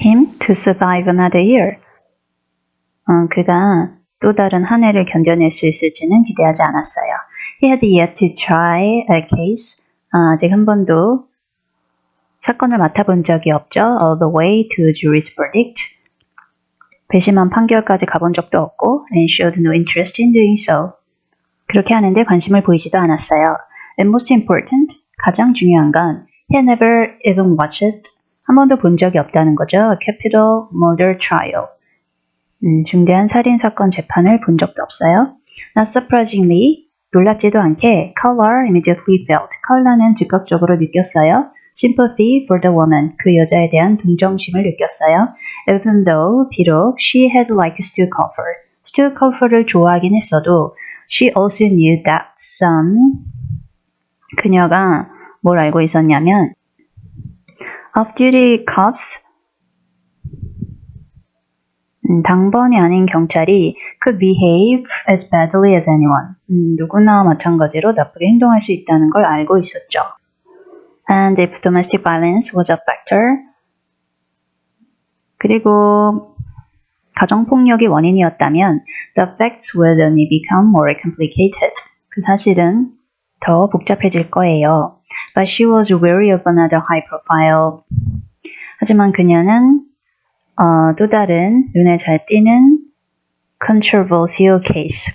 him to survive another year. 어, 그가 또 다른 한 해를 견뎌낼 수 있을지는 기대하지 않았어요. He had yet to try a case. 아, 아직 한 번도 사건을 맡아본 적이 없죠. All the way to jury's verdict. 배심원 판결까지 가본 적도 없고 and showed no interest in doing so. 그렇게 하는데 관심을 보이지도 않았어요. And most important, 가장 중요한 건 he never even watched. 한 번도 본 적이 없다는 거죠. Capital Murder Trial. 음, 중대한 살인 사건 재판을 본 적도 없어요. Not surprisingly, 놀랍지도 않게 Color immediately felt. 컬러는 즉각적으로 느꼈어요. Sympathy for the woman. 그 여자에 대한 동정심을 느꼈어요. Even though, 비록 she had liked Stu Coffer. Stu Coffer를 좋아하긴 했어도 she also knew that some 그녀가 뭘 알고 있었냐면 off-duty cops 음, 당번이 아닌 경찰이 could behave as badly as anyone. 음, 누구나 마찬가지로 나쁘게 행동할 수 있다는 걸 알고 있었죠. And if domestic violence was a factor, 그리고 가정폭력이 원인이었다면 the facts would only become more complicated. 그 사실은 더 복잡해질 거예요. But she was wary of another high profile. 하지만 그녀는 어, 또 다른 눈에 잘 띄는 controversial case.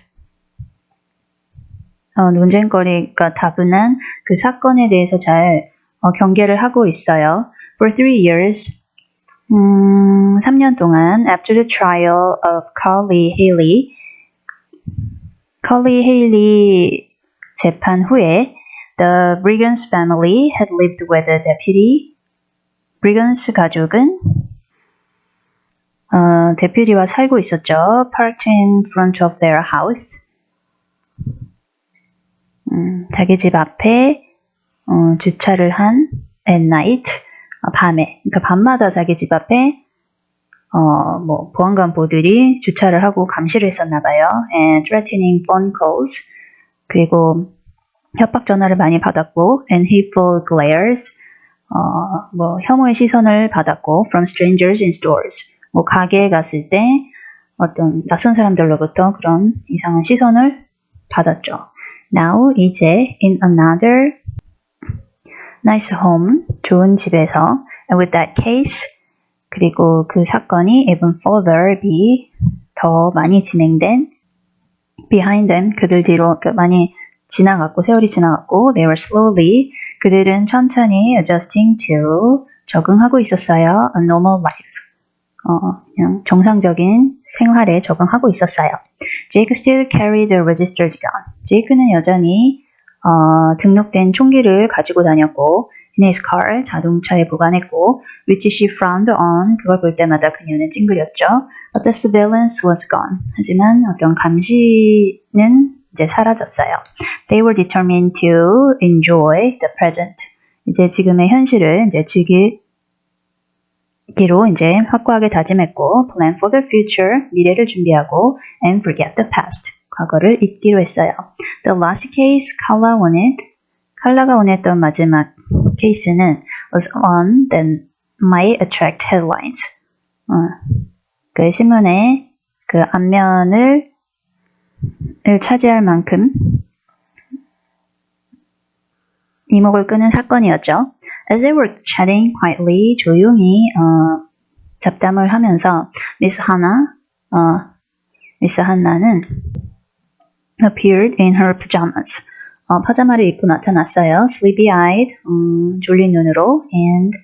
어, 논쟁거리가 다분한 그 사건에 대해서 잘 어, 경계를 하고 있어요. For three years, 음, 3년 동안 after the trial of Carly Haley, Carly Haley 재판 후에 the Brigands family had lived with the deputy. Brigands 가족은 어, 대피리와 살고 있었죠. Parked in front of their house. 음, 자기 집 앞에 어, 주차를 한 at night 어, 밤에 그러니까 밤마다 자기 집 앞에 어, 뭐 보안관 보들이 주차를 하고 감시를 했었나 봐요. And threatening phone calls 그리고 협박 전화를 많이 받았고 and hateful glares 어, 뭐 혐오의 시선을 받았고 from strangers in stores 뭐 가게에 갔을 때 어떤 낯선 사람들로부터 그런 이상한 시선을 받았죠. Now 이제 in another nice home 좋은 집에서 and with that case 그리고 그 사건이 even further be 더 많이 진행된 behind them 그들 뒤로 많이 지나갔고 세월이 지나갔고 they were slowly 그들은 천천히 adjusting to 적응하고 있었어요. a normal life. 어, 그냥 정상적인 생활에 적응하고 있었어요. Jake still carried a registered gun. 제이크는 여전히 어, 등록된 총기를 가지고 다녔고 in his car 자동차에 보관했고 which she frowned on 그걸 볼 때마다 그녀는 찡그렸죠. But the surveillance was gone. 하지만 어떤 감시는 이제 사라졌어요. They were determined to enjoy the present. 이제 지금의 현실을 이제 즐기기로 이제 확고하게 다짐했고 plan for the future 미래를 준비하고 and forget the past 과거를 잊기로 했어요. The last case 칼라 wanted 칼라가 원했던 마지막 케이스는 was one that might attract headlines. 어, 그 신문의 그 앞면을 을 차지할 만큼 이목을 끄는 사건이었죠. As they were chatting quietly, 조용히 어, 잡담을 하면서 미스 하나, 어, 미스 한나는 appeared in her pajamas. 어, 파자마를 입고 나타났어요. Sleepy-eyed, 음, 졸린 눈으로, and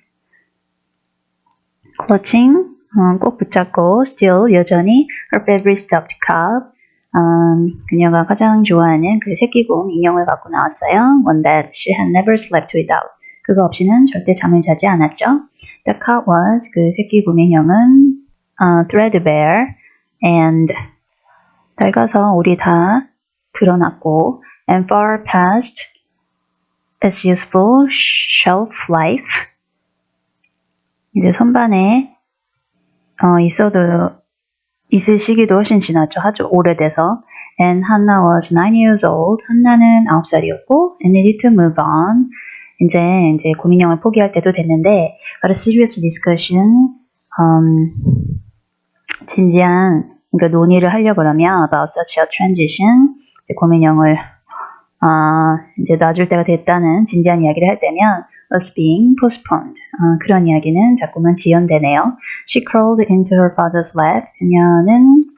clutching, 어, 꼭 붙잡고, still 여전히 her favorite stuffed cup, 음, 그녀가 가장 좋아하는 그 새끼곰 인형을 갖고 나왔어요. One that she had never slept without. 그거 없이는 절대 잠을 자지 않았죠. The cat was 그 새끼곰 인형은 uh, threadbare and 낡아서 올이 다 드러났고 and far past its useful shelf life. 이제 선반에 어, 있어도 있을 시기도 훨씬 지났죠. 아주 오래돼서. And Hannah was 9 years old. 한나는 9살이었고 and needed to move on. 이제 이제 고민형을 포기할 때도 됐는데 but a serious discussion 음, 진지한 그러니까 논의를 하려 그러면 about such a transition 이제 고민형을 아, 이제 놔줄 때가 됐다는 진지한 이야기를 할 때면 was being postponed. 아, 그런 이야기는 자꾸만 지연되네요. She crawled into her father's lap. 그녀는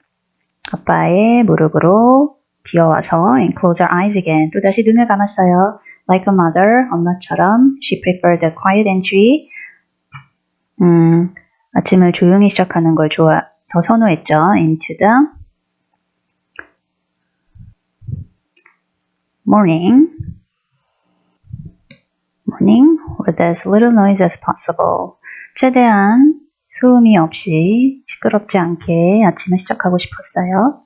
아빠의 무릎으로 비어와서 and closed her eyes again. 또다시 눈을 감았어요. Like a mother, 엄마처럼 she preferred the quiet entry. 음, 아침을 조용히 시작하는 걸 좋아, 더 선호했죠. into the morning. Morning with as little noise as possible. 최대한 소음이 없이 시끄럽지 않게 아침을 시작하고 싶었어요.